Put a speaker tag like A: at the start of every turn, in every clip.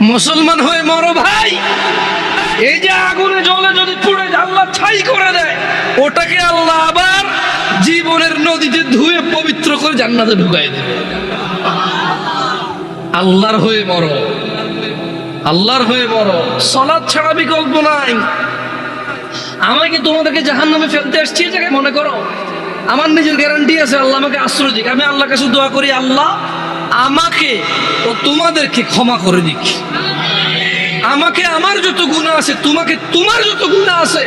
A: মুসলমান হয়ে মরো ভাই। এই যে আগুনে জলে যদি পুড়ে আল্লাহ ছাই করে দেয়। ওটাকে আল্লাহ আবার জীবনের নদীতে ধুয়ে পবিত্র করে জান্নাতে ঢুকাই দেবে। আল্লাহর হয়ে মরো। আল্লাহর হয়ে মরো। সলাদ ছাড়া বিকল্প নাই। আমাকে তোমাদেরকে জাহান নামে ফেলতে আসছি জায়গায়? মনে করো, আমার নিজের গ্যারান্টি আছে, আল্লাহ আমাকে আশ্রয় দিক। আমি আল্লাহ কাছে দোয়া করি, আল্লাহ আমাকে ও তোমাদেরকে ক্ষমা করে দিক। আমাকে আমার যত গুণা আছে, তোমাকে তোমার যত গুণা আছে,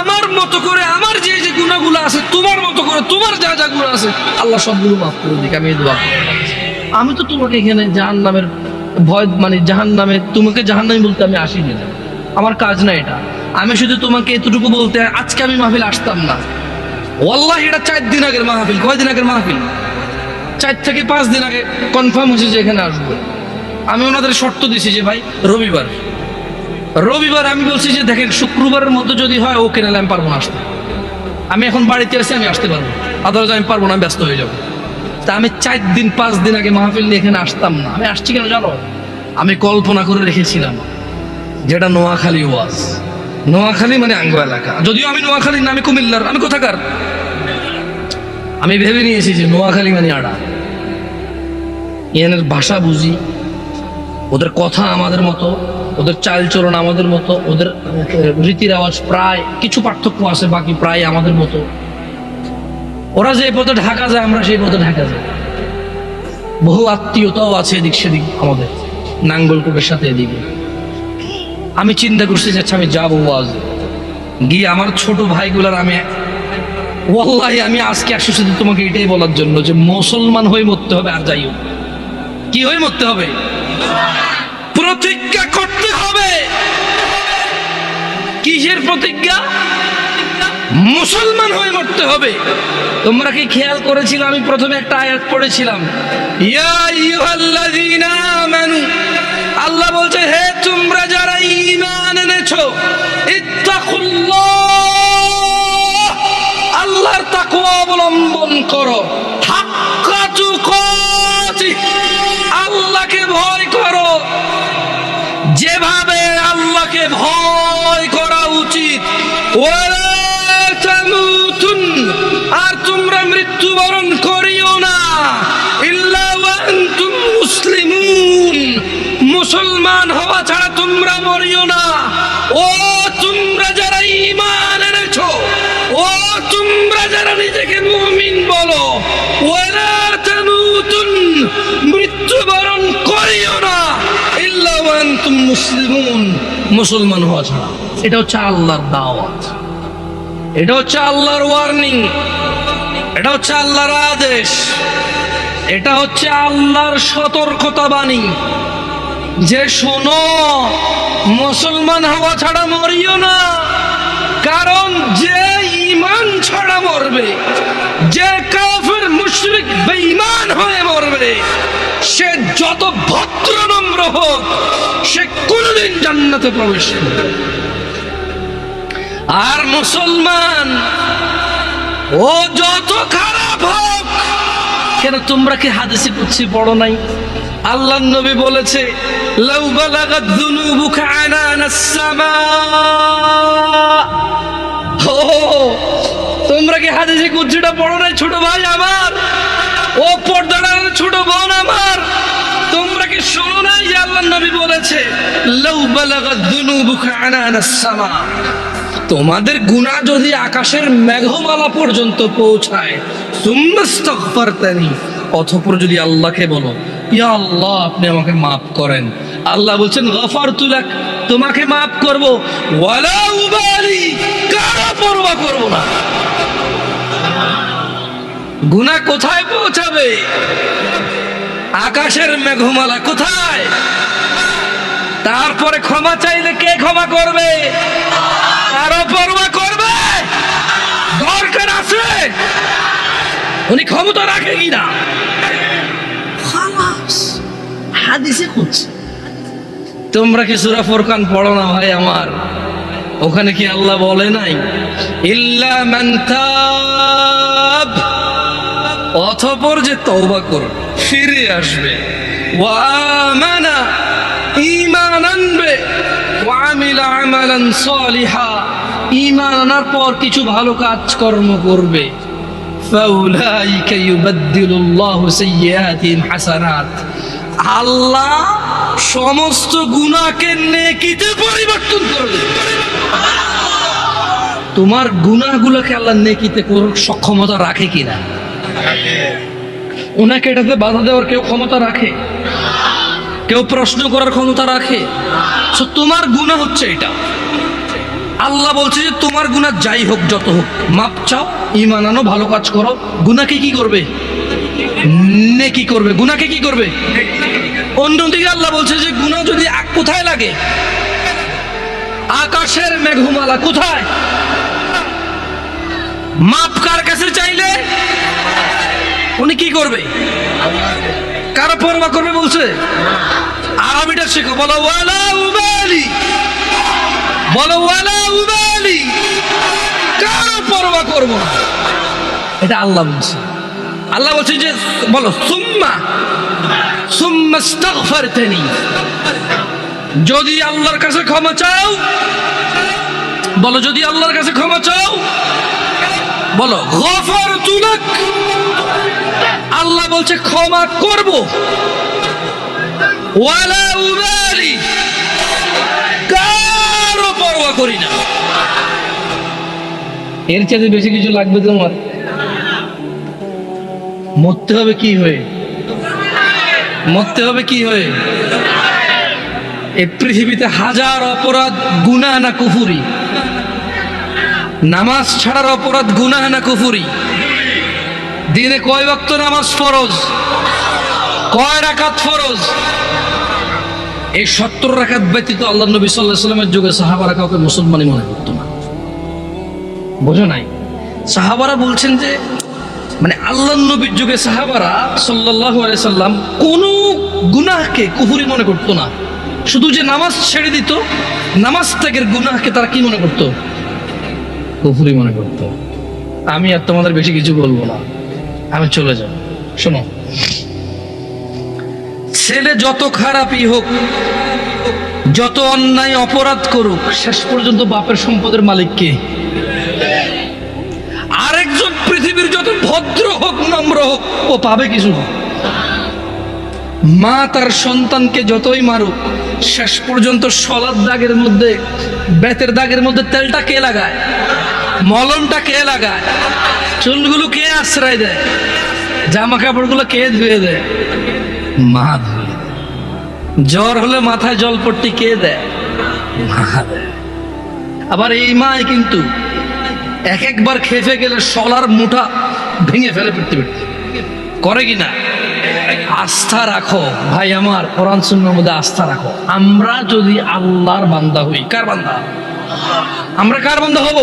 A: আমার মতো করে আমার যে যে গুণাগুলো আছে, তোমার মতো করে তোমার যা যা গুণা আছে, আল্লাহ সবগুলো মাফ করে দিক, আমি আমি তো তোমাকে এখানে জাহান নামের ভয় মানে জাহান নামে তোমাকে জাহান নামে বলতে আমি আসিনি। আমার কাজ না এটা। আমি শুধু তোমাকে এতটুকু বলতে, আজকে আমি মাহফিল আসতাম না। ওয়াল্লাহ, এটা চার দিন আগের মাহফিল, কয়দিন আগের মাহফিল? চার থেকে পাঁচ দিন আগে কনফার্ম হয়েছে যে এখানে আসব। আমি ওনাদের শর্ত দিছি যে, ভাই, রবিবার। রবিবার আমি বলছি যে, দেখেন, শুক্রবারের মধ্যে যদি হয়, ওকে নাহলে আমি পারব না আসতে। আমি এখন বাড়িতে আছি, আমি আসতে পারব। আদারওয়াইজ আমি পারব না, আমি ব্যস্ত হয়ে যাব। তা আমি চার দিন, পাঁচ দিন আগে মাহফিল নিয়ে এখানে আসতাম না। আমি আসছি কেন জানো? আমি কল্পনা করে রেখেছিলাম, যেটা নোয়াখালী ওয়াজ। নোয়াখালী মানে আঙ্গ এলাকা। যদিও আমি নোয়াখালীর না আমি কুমিল্লার। আমি কোথাকার? আমি ভেবে নিয়েছি যে নোয়াখালী মানে আড়া এনের ভাষা বুঝি, ওদের কথা আমাদের মতো, ওদের চালচলন আমাদের মতো, ওদের রীতির আওয়াজ প্রায়, কিছু পার্থক্য আছে, বাকি প্রায় আমাদের মতো। ওরা যে পথে ঢাকা যায়, আমরা সেই পথে ঢাকা যাই। বহু আত্মীয়তাও আছে এদিক সেদিক আমাদের, নাঙ্গলকোটের সাথে এদিকে। আমি চিন্তা করছি যে আচ্ছা আমি যাব আজ। গিয়ে আমার ছোট ভাইগুলার আমি, ওয়াল্লাহি, আমি আজকে আসছি তোমাকে এটাই বলার জন্য যে মুসলমান হয়ে মরতে হবে আর যাই হোক। কি হয়ে মরতে হবে? প্রতিজ্ঞা করতে হবে। কিসের প্রতিজ্ঞা? মুসলমান হয়ে মরতে হবে। তোমরা কি খেয়াল করেছিল? আমি প্রথমে একটা আয়াত পড়েছিলাম। আল্লাহ বলছে, হে তোমরা যারা ঈমান এনেছো আল্লাহর তাকওয়া অবলম্বন করো। আর তোমরা মৃত্যুবরণ করিও না। মুসলিমুন। মুসলমান হওয়া ছাড়া তোমরা মরিও না। ও তোমরা যারা ঈমান এনেছো, ও তোমরা যারা নিজেকে মুমিন বলো ওয়ালা তামুতুন মৃত্যুবরণ করিও না। ইল্লা ওয়া আনতুম মুসলিমুন, মুসলমান হওয়া ছাড়া। এটা হচ্ছে আল্লাহর দাওয়াত। এটা হচ্ছে আল্লাহর ওয়ার্নিং এটা হচ্ছে আল্লাহর আদেশ। এটা হচ্ছে আল্লাহর সতর্কতা বাণী। যে শোনো, মুসলমান হওয়া ছাড়া মরিও না। কারণ যে ইমান ছাড়া মরবে, যে কাফের মুশরিক বেঈমান হয়ে মরবে, সে যত ভদ্র নম্র হোক, সে কোনোদিন জান্নাতে প্রবেশ করবে। আর মুসলমান, ও যত খারাপ হোক, কেন তোমরা কি হাদিসে কুচ্ছি পড়ো নাই? আল্লাহ নবী বলেছে, লাউ বালাগাত যুনুবুকা আনানাস সামা। ও, তোমরা কি হাদিসে কুচ্ছিটা পড়ো নাই, ছোট ভাই আমার? ও পর্দাটার ছোট বোন আমার? তোমরা কি শোনো নাই আল্লাহ নবী বলেছে, লাউ বালাগাত যুনুবুকা আনানাস সামা? তোমাদের গুণা যদি আকাশের মেঘমালা পর্যন্ত পৌঁছায় অথপর যদি আল্লাহকে বলো, ইয়া আল্লাহ, আপনি আমাকে মাফ করেন। আল্লাহ বলছেন, গফারতু লাক, তোমাকে মাফ করব। না। গুনাহ কোথায় পৌঁছাবে? আকাশের মেঘমালা কোথায়? তারপরে ক্ষমা চাইলে কে ক্ষমা করবে? আরও পরোয়া করবে? দরকার আছে? উনি ক্ষমতা রাখে হাদিসে খুঁজছে। তোমরা কি সুরা ফুরকান পড়ো না ভাই আমার? ওখানে কি আল্লাহ বলে নাই? ইল্লা মান তাব। অথপর যে তওবা করবে ফিরে আসবে। ওয়া আমানা আমালান সালিহা। ঈমান আনার পর কিছু ভালো কাজ কর্ম করবে আল্লাহ সমস্ত গুণাকে নেকিতে পরিবর্তন করবে। তোমার গুনাহগুলোকে আল্লাহ নেকিতে সক্ষমতা রাখে কিনা? ওনাকে এটাতে বাধা দেওয়ার কেউ ক্ষমতা রাখে? কেউ প্রশ্ন করার ক্ষমতা রাখে? So, তোমার গুণা হচ্ছে এটা। আল্লাহ বলছে যে তোমার গুণা যাই হোক যত হোক মাপ চাও ইমান আনো ভালো কাজ করো। গুনাকে কি করবে? নেকি করবে। গুনাকে কি করবে? অন্যদিকে আল্লাহ বলছে যে গুনাহ যদি কোথায় লাগে? আকাশের মেঘমালা কোথায়? মাপ কার কাছে চাইলে? উনি কি করবে? কারও পরবা করবে বলছে? আরবিটা শেখো। বলো, ওয়ালা উবালি। বলো, ওয়ালা উবালি। কারও পরবা করব? না এটা আল্লাহ বলছে। আল্লাহ বলছে যে, বলো, সুম্মা সুম্মা আস্তাগফারতানি যদি আল্লাহর কাছে ক্ষমা চাও, বলো, যদি আল্লাহর কাছে ক্ষমা চাও, বলো, গফারতু লাক। আল্লাহ বলছে, ক্ষমা করব। কারও না। এর চাইতে বেশি কিছু লাগবে তোমার? মরতে হবে কি হয়ে? মরতে হবে কি হয়ে? এই পৃথিবীতে হাজার অপরাধ, গুনাহ না কুফুরি। নামাজ ছাড়ার অপরাধ গুনা না কুফুরি। দিনে কয় ওয়াক্ত নামাজ ফরজ? কয় রাখাত ফরজ? এই সত্তর রাকাত ব্যতীত আল্লাহ নবী সাল্লাহ সাল্লামের যুগে সাহাবারা কাউকে মুসলমানই মনে করতো না। বোঝো নাই? সাহাবারা বলছেন যে মানে আল্লাহ নবীর যুগে সাহাবারা সাল্লাহ সাল্লাম কোন গুনাহকে কুহুরি মনে করতো না। শুধু যে নামাজ ছেড়ে দিত, নামাজ ত্যাগের গুনাহকে তারা কি মনে করতো? কুহুরি মনে করতো। আমি আর তোমাদের বেশি কিছু বলব না। আমি চলে যাব। শোনো। ছেলে যত খারাপই হোক, যত অন্যায় অপরাধ করুক, শেষ পর্যন্ত বাপের সম্পদের মালিক কে? আরেকজন পৃথিবীর যত ভদ্র হোক, নম্র হোক, ও পাবে কিছু না। মা তার সন্তানকে যতই মারুক, শেষ পর্যন্ত সলাদ দাগের মধ্যে, বেতের দাগের মধ্যে তেলটা কে লাগায়? মলমটা কে লাগায়? চুলগুলো কে আশ্রয় দেয়? জামা কাপড়গুলো কে ধুয়ে দেয়? মা ধুয়ে জ্বর হলে মাথায় জলপট্টি কে দেয়? মা দেয় আবার এই মাই কিন্তু এক একবার খেপে গেলে সলার মুঠা ভেঙে ফেলে পড়তে পড়তে করে কি না? আস্থা রাখো। ভাই আমার, কোরআন সুন্নার মধ্যে আস্থা রাখো। আমরা যদি আল্লাহর বান্দা হই, কার বান্দা? আমরা কার বান্দা হব?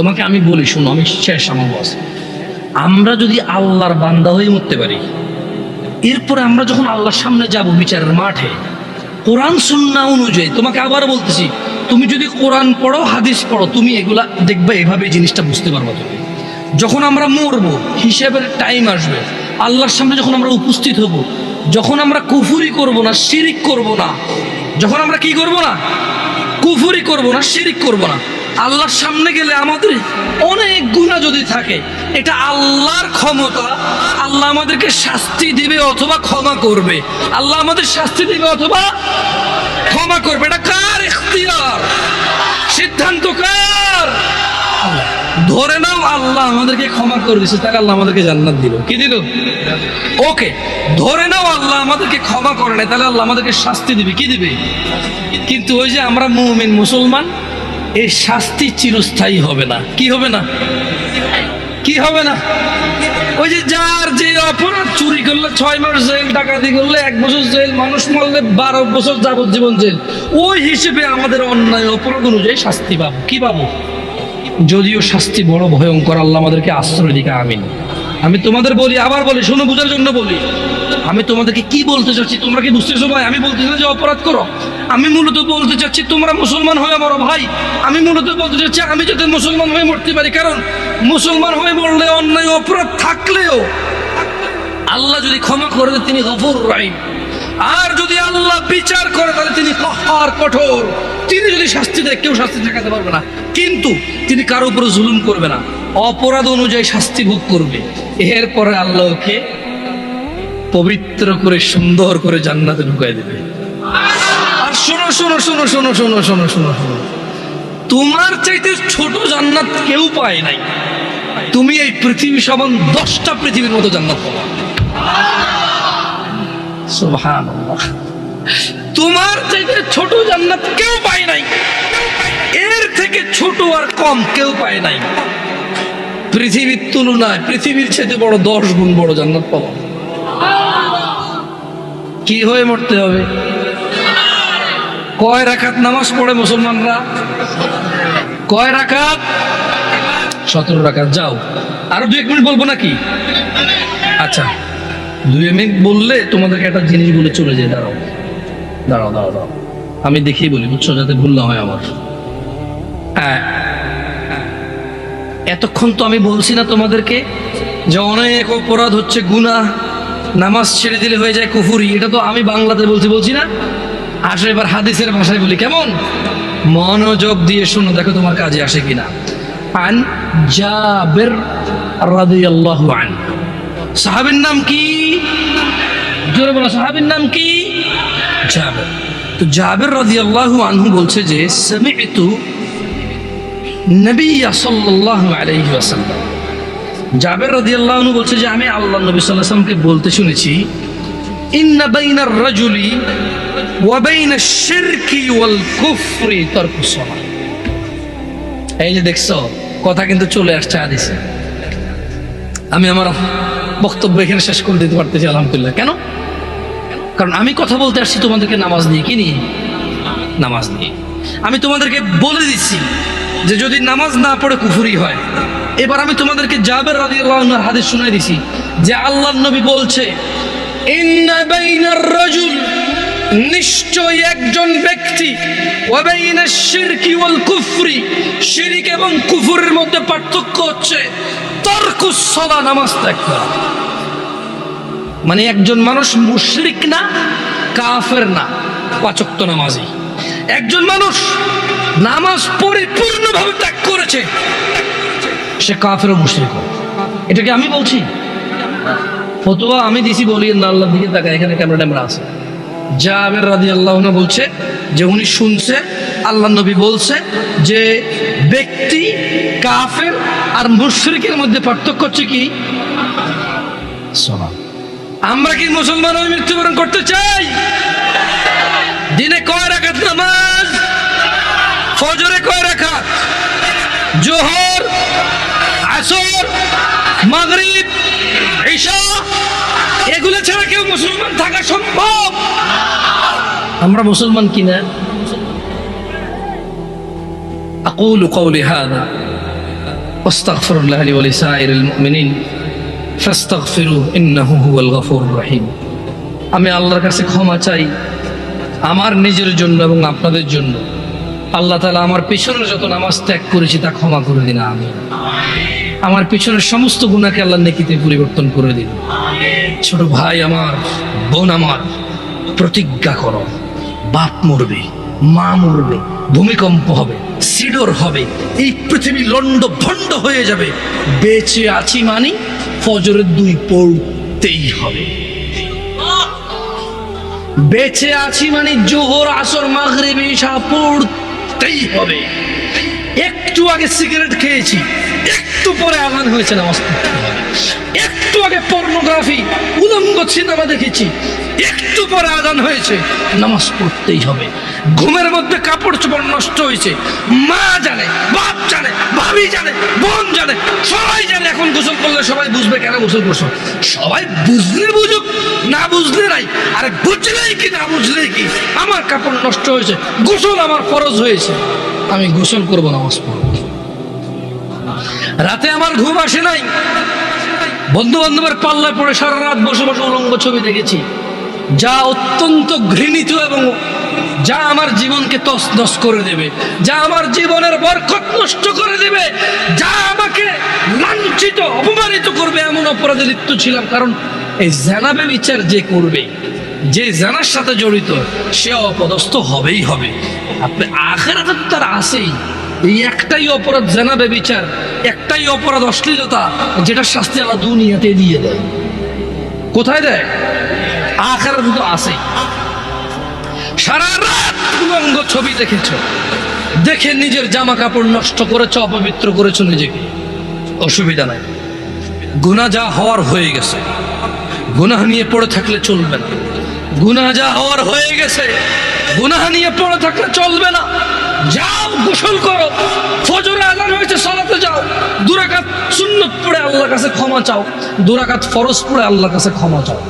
A: তোমাকে আমি বলি, শুনো, আমি শেষ আমার বস আমরা যদি আল্লাহর বান্দা হয়ে মরতে পারি, এরপরে আমরা যখন আল্লাহর সামনে যাব বিচারের মাঠে, কোরআন, সুন্না অনুযায়ী, তোমাকে আবার বলতেছি, তুমি যদি কোরআন পড়ো, হাদিস পড়ো, তুমি এগুলা দেখবে, এভাবে জিনিসটা বুঝতে পারব তুমি। যখন আমরা মরবো, হিসেবের টাইম আসবে, আল্লাহর সামনে যখন আমরা উপস্থিত হব, যখন আমরা কুফুরি করব না, শিরিক করব না, যখন আমরা কি করব না? কুফুরি করব না, শিরিক করব না। আল্লাহর সামনে গেলে আমাদের অনেক গুণা যদি থাকে, এটা আল্লাহর ক্ষমতা। আল্লাহ আমাদেরকে শাস্তি দিবে অথবা ক্ষমা করবে। আল্লাহ আমাদের শাস্তি দিবে অথবা ক্ষমা করবে। এটা কার এখতিয়ার সিদ্ধান্ত কার? ধরে নাও আল্লাহ আমাদেরকে ক্ষমা করে দিছে তাকে আল্লাহ আমাদেরকে জান্নাত দিল। কি দিল? ওকে, ধরে নাও আল্লাহ আমাদেরকে ক্ষমা করে নাই, তাহলে আল্লাহ আমাদেরকে শাস্তি দিবে। কি দিবে? কিন্তু ওই যে আমরা মুমিন মুসলমান এই শাস্তি চিরস্থায়ী হবে না। কি হবে না? কি হবে না? ওই যে যার যে অপরাধ চুরি করলে, ছয় মাস জেল, ডাকাতি করলে, এক বছর জেল, মানুষ মরলে বারো বছর যাবজ্জীবন জেল। ওই হিসেবে আমাদের অন্যায় অপরাধ অনুযায়ী শাস্তি পাবো। কি পাবো? যদিও শাস্তি বড় ভয়ঙ্কর, আল্লাহ আমাদেরকে আশ্রয় দিকে, আমিন। আমি তোমাদের বলি, আবার বলি, শোনো, বোঝার জন্য বলি। আমি তোমাদেরকে কি বলতে চাচ্ছি? তোমরা কি বুঝতেছো ভাই? আমি বলতেছি না যে অপরাধ করো। আমি মূলত বলতে চাচ্ছি তোমরা মুসলমান হয়ে মরো ভাই। আমি মূলত বলতে চাচ্ছি আমি যাতে মুসলমান হয়ে মরতে পারি। কারণ মুসলমান হয়ে মরলে অন্যায় অপরাধ থাকলেও আল্লাহ যদি ক্ষমা করে তিনি গফুর রাহিম। আর যদি আল্লাহ আল্লাহ বিচার করে, তাহলে তিনি কহার কঠোর। তিনি যদি শাস্তি দেয়, কেউ শাস্তি ঠেকাতে পারবে না। কিন্তু তিনি কারও উপরে জুলুম করবে না। অপরাধ অনুযায়ী শাস্তি ভোগ করবে। এরপরে আল্লাহকে পবিত্র করে সুন্দর করে জান্নাতে ঢুকাই দেবে। আর শোনো শোনো শোনো শোনো শোনো শোনো শোনো শোনো। তোমার চাইতে ছোট জান্নাত কেউ পায় নাই। তুমি এই পৃথিবী সমান দশটা পৃথিবীর মতো জান্নাত পাবা। তোমার চাইতে ছোট জান্নাত কেউ পায় নাই। এর থেকে ছোট আর কম কেউ পায় নাই। পৃথিবীর তুলনায় পৃথিবীর চাইতে বড় দশ গুণ বড় জান্নাত পাবো। কি হয়ে মরতে হবে? কয় রাখাত নামাজ পড়ে মুসলমানরা? কয় রাখাত সতেরো রাখাত যাও। আরও দু এক মিনিট বলব নাকি? আচ্ছা দুই মিনিট বললে তোমাদেরকে একটা জিনিস বলে চলে যায়। দাঁড়াও দাঁড়াও দাঁড়াও দাঁড়াও। আমি দেখিয়ে বলি, বুঝছ? যাতে ভুল না হয় আমার। হ্যাঁ। এতক্ষণ তো আমি বলছি না তোমাদেরকে যে অনেক অপরাধ হচ্ছে, গুনাহ। নামাজ ছেড়ে দিলে হয়ে যায় কুফুরি। এটা তো আমি বাংলাতে বলছি বলছি না? আসো এবার হাদিসের ভাষায় বলি, কেমন? মনোযোগ দিয়ে শোনো, দেখো তোমার কাজে আসে কিনা। আন জাবের রাদিয়াল্লাহু আন। সাহাবীর নাম কি? জোরে বলো, সাহাবীর নাম কি? জাবের। তো জাবের রাদিয়াল্লাহু আনহু বলছে যে, সামি'তু নবী সাল্লাল্লাহু আলাইহি ওয়াসাল্লাম। জাবের রাদিয়াল্লাহু আনহু বলছে যে, আমি আল্লাহ নবী আলাইহি বলতে শুনেছি ওয়াল এই যে দেখছ, কথা কিন্তু চলে আসছে আমি আমার বক্তব্য এখানে শেষ করে দিতে পারতেছি, আলহামদুলিল্লাহ। কেন? কারণ আমি কথা বলতে আসছি তোমাদেরকে নামাজ নিয়ে। কি নিয়ে? নামাজ নিয়ে। আমি তোমাদেরকে বলে দিচ্ছি যে, যদি নামাজ না পড়ে কুফুরি হয় এবার আমি তোমাদেরকে জাবের রাদিয়াল্লাহু আনহুর হাদিস শুনাই দিছি যে আল্লাহর নবী বলছে নিশ্চয় একজন ব্যক্তি শিরকি কুফরি। শিরিক এবং কুফরের মধ্যে পার্থক্য হচ্ছে তরকুস নামাজ ত্যাগ করা। মানে একজন মানুষ মুশরিক না, কাফের না, পাচক্ত নামাজি। একজন মানুষ নামাজ পরিপূর্ণভাবে ত্যাগ করেছে সে কাফের মুশরিক এটা কি আমি বলছি? ফতোয়া আমি দিছি বলি, না, আল্লাহর দিকে তাকা এখানে ক্যামেরা ট্যামেরা আছে। জাবের রাদি আল্লাহ বলছে যে, উনি শুনছে আল্লাহ নবী বলছে যে, ব্যক্তি কাফের আর মুশরিকের মধ্যে পার্থক্য হচ্ছে কি? আমরা কি মুসলমান হয়ে মৃত্যুবরণ করতে চাই? দিনে কয় রাখাত নামাজ? ফজরে কয় রাখাত জোহর আসর মাগরিব ঈশা এগুলো ছাড়া কেউ মুসলমান থাকা সম্ভব আমরা মুসলমান কিনা أقول قولي هذا واستغفر الله لي ولسائر المؤمنين فاستغفروه إنه هو الغفور الرحيم আমি আল্লাহর কাছে ক্ষমা চাই আমার নিজের জন্য এবং আপনাদের জন্য আল্লাহ তালা আমার পেছনের যত নামাজ ত্যাগ করেছি তা ক্ষমা করে দিন আমি আমার পেছনের সমস্ত গুণাকে আল্লাহ নেকিতে পরিবর্তন করে দিন ছোট ভাই আমার, বোন আমার, প্রতিজ্ঞা করো, বাপ মরবে, মা মরবে, ভূমিকম্প হবে, সিডর হবে, এই পৃথিবী লন্ড ভণ্ড হয়ে যাবে। বেঁচে আছি মানি ফজরের দুই পড়তেই হবে। বেঁচে আছি মানে জোহর, আসর মাগরে ঈশা পড়তেই হবে। একটু আগে সিগারেট খেয়েছি। একটু পরে আগান হয়েছে নামাজ। একটু আগে পর্নোগ্রাফি উলঙ্গ সিনেমা দেখেছি। একটু পরে আদান হয়েছে, নামাজ পড়তেই হবে। ঘুমের মধ্যে কাপড় চোপড় নষ্ট হয়েছে। মা জানে, বাপ জানে, ভাবি জানে, বোন জানে, সবাই জানে, এখন গোসল করলে সবাই বুঝবে কেন গোসল করছ। সবাই বুঝলে বুঝুক, না বুঝলে নাই, আরে বুঝলেই কি, না বুঝলেই কি? আমার কাপড় নষ্ট হয়েছে, গোসল আমার ফরজ হয়েছে। আমি গোসল করব, নামাজ পড়ব। রাতে আমার ঘুম আসে নাই। বন্ধু বান্ধবের পাল্লায় পড়ে সারা রাত বসে বসে উলঙ্গ ছবি দেখেছি। যা অত্যন্ত ঘৃণিত এবং যা আমার জীবনকে তস নস করে দেবে, যা আমার জীবনের বরকত নষ্ট করে দেবে, যা আমাকে লাঞ্ছিত, অপমানিত করবে এমন অপরাধে লিপ্ত ছিলাম। কারণ এই জানাবে বিচার যে করবে, যে জানার সাথে জড়িত, সে অপদস্থ হবেই হবে। আপনি আখেরাতে তো তার আছেই। এই একটাই অপরাধ জানাবে বিচার, একটাই অপরাধ অশ্লীলতা, যেটা শাস্তি আল্লাহ দুনিয়াতে দিয়ে দেয়। কোথায় দেয়? আখেরাতে তো আছেই। সারা রাত উলঙ্গ ছবি দেখেছ। দেখে নিজের জামা কাপড় নষ্ট করেছ, অপবিত্র করেছ নিজেকে। অসুবিধা নাই। গুণা যা হওয়ার হয়ে গেছে। গুনাহ নিয়ে পড়ে থাকলে চলবে না। গুনাহ যা হওয়ার হয়ে গেছে, গুনাহ নিয়ে পড়ে থাকলে চলবে না। যাও গোসল করো। ফজরে আজান হয়েছে, সালাতে যাও। দুরাকাত সুন্নত পড়ে আল্লাহর কাছে ক্ষমা চাও। দুরাকাত ফরজ পড়ে আল্লাহর কাছে ক্ষমা চাও।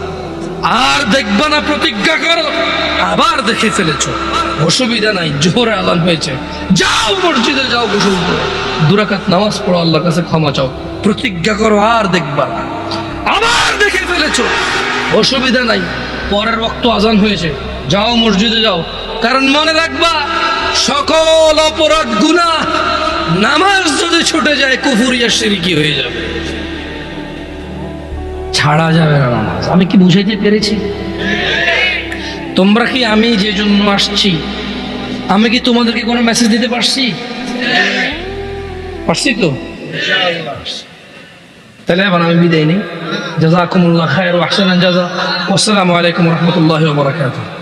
A: আর দেখবা না, প্রতিজ্ঞা করো। আবার দেখে ফেলেছো। অসুবিধা নাই, জোহরে আলান হয়েছে। যাও মসজিদে, যাও গোসল করো। দুরাকাত নামাজ পড়ো, আল্লাহর কাছে ক্ষমা চাও। প্রতিজ্ঞা করো, আর দেখবা না। আবার দেখে ফেলেছো। অসুবিধা নাই, পরের রক্ত আজান হয়েছে। যাও মসজিদে যাও। কারণ মনে রাখবা সকল অপরাধ গুনাহ নামাজ যদি ছুটে যায়, কুফুরিয়া সিরিকি হয়ে যাবে। ছাড়া যাবে না নামাজ। আমি কি বুঝাইতে পেরেছি? তোমরা কি আমি যে জন্য আসছি, আমি কি তোমাদেরকে কোনো মেসেজ দিতে পারছি? পারছি তো? তাহলে এবার আমি বিদায় নিই। জাজাকুমুল্লাহ খায়ের ওয়াহসানান জাজা। আসসালামু আলাইকুম রহমতুল্লাহ বারাকাতুহ।